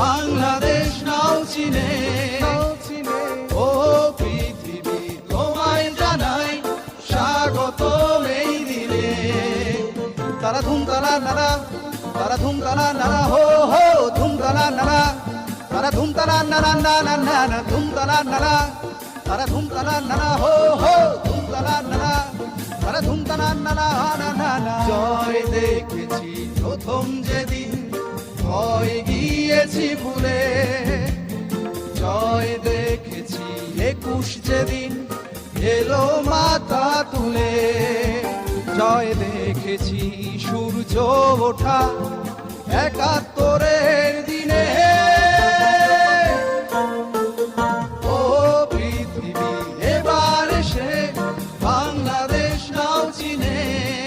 বাংলাদেশ নাও চিনে। ও পৃথিবী তোমায় জানাই স্বাগত এই দিনে। তারা ধুম তারা নারা তারা ধুম নারা হো হো ধুম তারা নারা তারা ধুম নারা না না না না ধুম তারা নারা তারা ধুম নারা হো হো ধুম তারা নারা তারা ধুম তারা নারা না না না। জয় দেখেছি প্রথম যেদিন। ভুলে জয় দেখেছি একুশ যেদিন এলো মাথা তুলে। জয় দেখেছি সূর্য ওঠা একাত্তরে